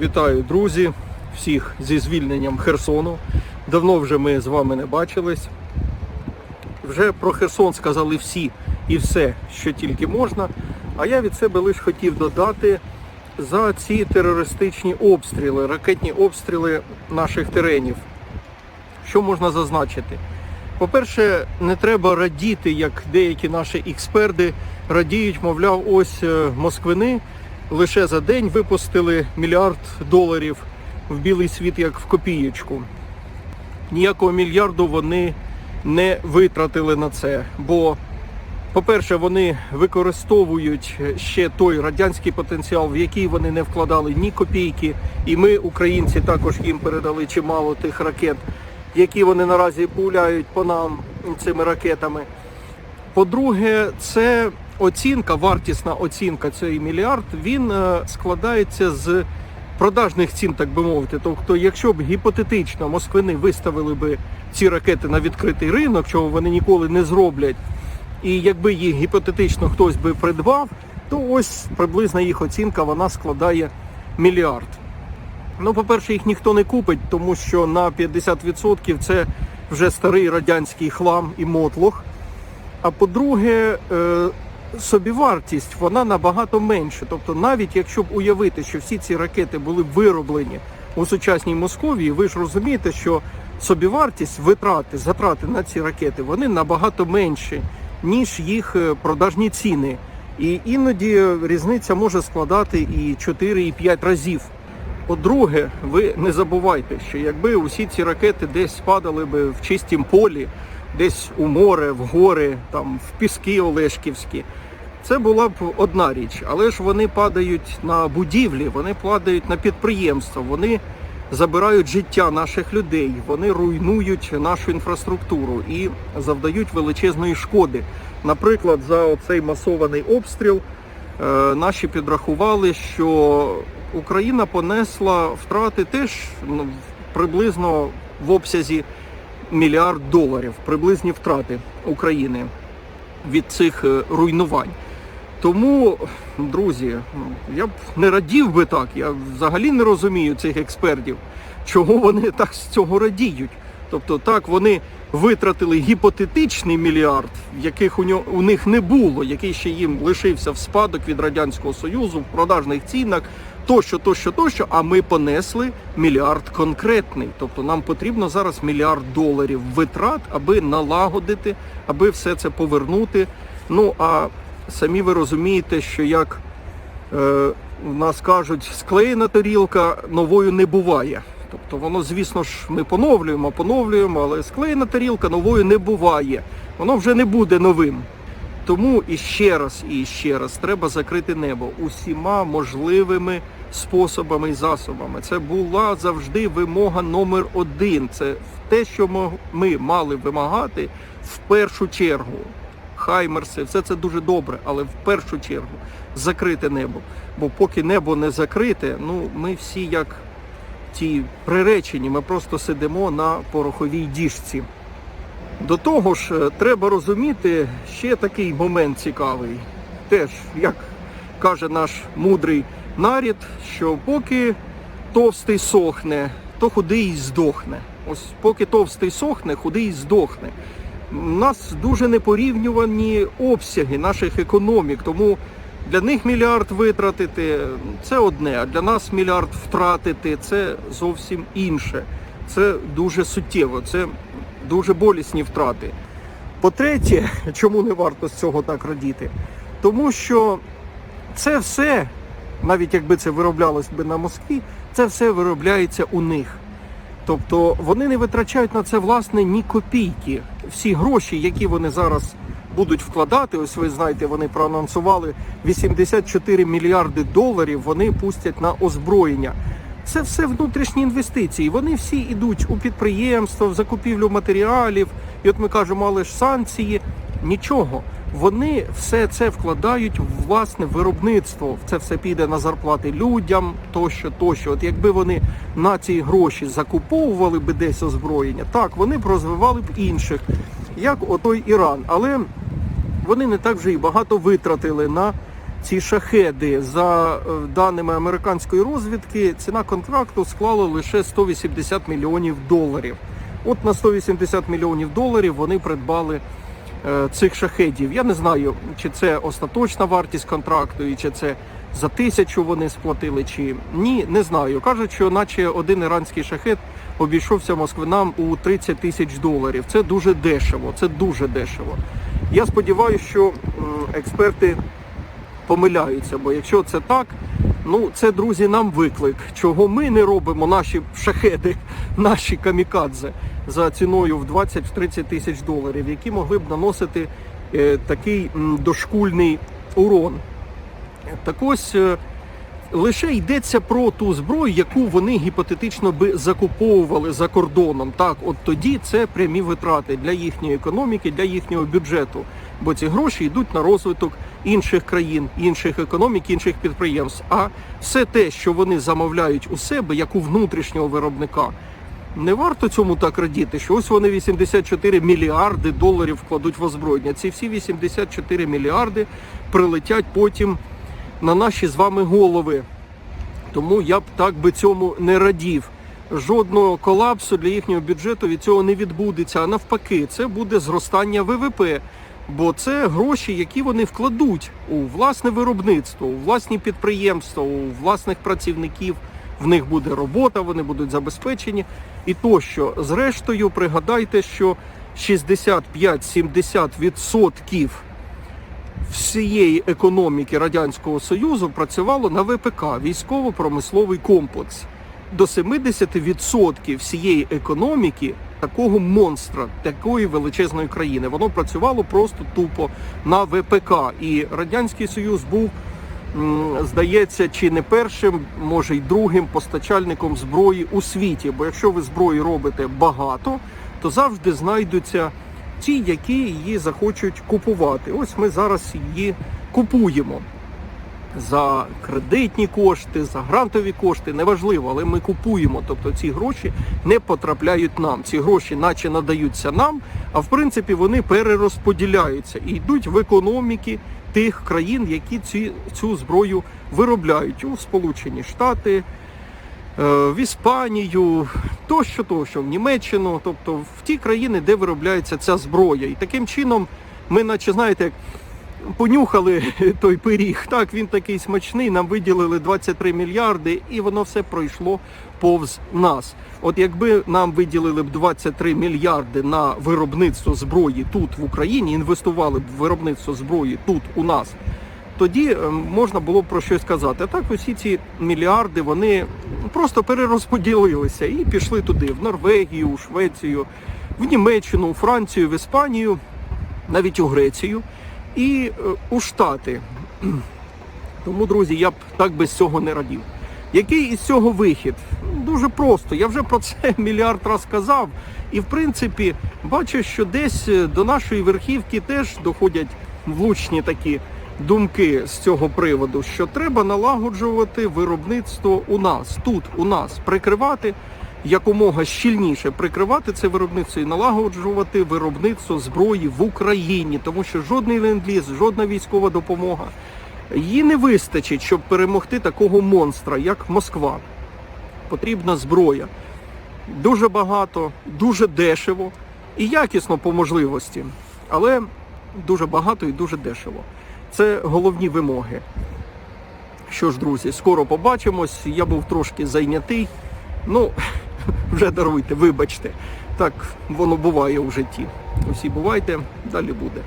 Вітаю, друзі, всіх зі звільненням Херсону. Давно вже ми з вами не бачились. Вже про Херсон сказали всі і все, що тільки можна. А я від себе лише хотів додати за ці терористичні обстріли, ракетні обстріли наших теренів. Що можна зазначити? По-перше, не треба радіти, як деякі наші експерти радіють, мовляв, ось е, москвини лише за день випустили мільярд доларів в білий світ, як в копієчку. Ніякого мільярду вони не витратили на це. Бо, по-перше, вони використовують ще той радянський потенціал, в який вони не вкладали ні копійки. І ми, українці, також їм передали чимало тих ракет, які вони наразі пуляють по нам цими ракетами. По-друге, це оцінка, вартісна оцінка цей мільярд, він е, складається з продажних цін, так би мовити. Тобто, якщо б гіпотетично москвини виставили би ці ракети на відкритий ринок, чого вони ніколи не зроблять, і якби їх гіпотетично хтось би придбав, то ось приблизна їх оцінка вона складає мільярд. Ну, по-перше, їх ніхто не купить, тому що на 50% це вже старий радянський хлам і мотлох. А по-друге, е, собівартість вона набагато менша. Тобто, навіть якщо б уявити, що всі ці ракети були б вироблені у сучасній Московії, ви ж розумієте, що собівартість, витрати, затрати на ці ракети вони набагато менші, ніж їх е, продажні ціни. І іноді різниця може складати і 4, і 5 разів. По-друге, ви не забувайте, що якби усі ці ракети десь падали би в чистім полі, десь у море, в гори, там в піски Олешківські, це була б одна річ. Але ж вони падають на будівлі, вони падають на підприємства, вони забирають життя наших людей, вони руйнують нашу інфраструктуру і завдають величезної шкоди. Наприклад, за оцей масований обстріл е, наші підрахували, що Україна понесла втрати теж ну, приблизно в обсязі мільярд доларів, приблизні втрати України від цих е, руйнувань. Тому, друзі, ну, я б не радів би так. Я взагалі не розумію цих експертів, чого вони так з цього радіють. Тобто, так вони витратили гіпотетичний мільярд, яких у нього у них не було, який ще їм лишився в спадок від радянського союзу в продажних цінах, тощо, тощо, тощо. А ми понесли мільярд конкретний. Тобто нам потрібно зараз мільярд доларів витрат, аби налагодити, аби все це повернути. Ну а самі ви розумієте, що як е, в нас кажуть, склеєна тарілка новою не буває. Тобто воно, звісно ж, ми поновлюємо, поновлюємо, але склеєна тарілка новою не буває. Воно вже не буде новим. Тому і ще раз, і ще раз треба закрити небо усіма можливими способами і засобами. Це була завжди вимога номер один. Це те, що ми мали вимагати в першу чергу. Хаймерси, все це дуже добре, але в першу чергу закрите небо. Бо поки небо не закрите, ну ми всі як ті приречені, ми просто сидимо на пороховій діжці. До того ж, е, треба розуміти ще такий момент цікавий. Теж, як каже наш мудрий нарід, що поки товстий сохне, то худий здохне. Ось поки товстий сохне, худий здохне. У нас дуже непорівнювані обсяги наших економік, тому для них мільярд витратити це одне, а для нас мільярд втратити це зовсім інше. Це дуже суттєво, це дуже болісні втрати. По-третє, чому не варто з цього так радіти? Тому що це все, навіть якби це вироблялось би на Москві, це все виробляється у них. Тобто вони не витрачають на це власне ні копійки. Всі гроші, які вони зараз будуть вкладати, ось ви знаєте, вони проанонсували 84 мільярди доларів. Вони пустять на озброєння. Це все внутрішні інвестиції. Вони всі йдуть у підприємства, в закупівлю матеріалів. І от ми кажемо, але ж санкції нічого. Вони все це вкладають в власне виробництво. Це все піде на зарплати людям, тощо, тощо. От якби вони на ці гроші закуповували би десь озброєння, так вони б розвивали б інших, як отой Іран. Але вони не так вже і багато витратили на ці шахеди, за е, даними американської розвідки, ціна контракту склала лише 180 мільйонів доларів. От на 180 мільйонів доларів вони придбали е, цих шахедів. Я не знаю, чи це остаточна вартість контракту, і чи це за тисячу вони сплатили, чи ні, не знаю. Кажуть, що наче один іранський шахет обійшовся москвинам у 30 тисяч доларів. Це дуже дешево. Це дуже дешево. Я сподіваюся, що м, експерти помиляються, бо якщо це так, ну це друзі, нам виклик, чого ми не робимо наші шахеди, наші камікадзе за ціною в 20-30 тисяч доларів, які могли б наносити е, такий м, дошкульний урон. Так ось е, лише йдеться про ту зброю, яку вони гіпотетично би закуповували за кордоном. Так, от тоді це прямі витрати для їхньої економіки, для їхнього бюджету. Бо ці гроші йдуть на розвиток інших країн, інших економік, інших підприємств. А все те, що вони замовляють у себе, як у внутрішнього виробника, не варто цьому так радіти, що ось вони 84 мільярди доларів вкладуть в озброєння. Ці всі 84 мільярди прилетять потім на наші з вами голови. Тому я б так би цьому не радів. Жодного колапсу для їхнього бюджету від цього не відбудеться. А навпаки, це буде зростання ВВП. Бо це гроші, які вони вкладуть у власне виробництво, у власні підприємства, у власних працівників. В них буде робота, вони будуть забезпечені. І тощо, зрештою, пригадайте, що 65-70% всієї економіки Радянського Союзу працювало на ВПК військово-промисловий комплекс. До 70% всієї економіки такого монстра, такої величезної країни, воно працювало просто тупо на ВПК. І Радянський Союз був, здається, чи не першим, може й другим постачальником зброї у світі. Бо якщо ви зброї робите багато, то завжди знайдуться ті, які її захочуть купувати. Ось ми зараз її купуємо за кредитні кошти, за грантові кошти, неважливо, але ми купуємо. Тобто ці гроші не потрапляють нам. Ці гроші, наче надаються нам, а в принципі вони перерозподіляються і йдуть в економіки тих країн, які ці, цю зброю виробляють у Сполучені Штати. е, В Іспанію, тощо, тощо, в Німеччину, тобто в ті країни, де виробляється ця зброя. І таким чином ми, наче знаєте, понюхали той пиріг. Так, він такий смачний, нам виділили 23 мільярди, і воно все пройшло повз нас. От якби нам виділили б 23 мільярди на виробництво зброї тут в Україні, інвестували б в виробництво зброї тут у нас. Тоді е, можна було б про щось сказати. А так усі ці мільярди вони просто перерозподілилися і пішли туди, в Норвегію, у Швецію, в Німеччину, у Францію, в Іспанію, навіть у Грецію і е, у Штати. Тому, друзі, я б так без цього не радів. Який із цього вихід? Дуже просто. Я вже про це мільярд раз казав. І в принципі бачу, що десь е, до нашої верхівки теж доходять влучні такі думки з цього приводу, що треба налагоджувати виробництво у нас, тут, у нас, прикривати якомога щільніше прикривати це виробництво і налагоджувати виробництво зброї в Україні, тому що жодний ленд-ліз, жодна військова допомога її не вистачить, щоб перемогти такого монстра, як Москва. Потрібна зброя. Дуже багато, дуже дешево і якісно по можливості, але дуже багато і дуже дешево. Це головні вимоги. Що ж, друзі, скоро побачимось. Я був трошки зайнятий. Ну, вже даруйте, вибачте. Так воно буває у житті. Усі бувайте, далі буде.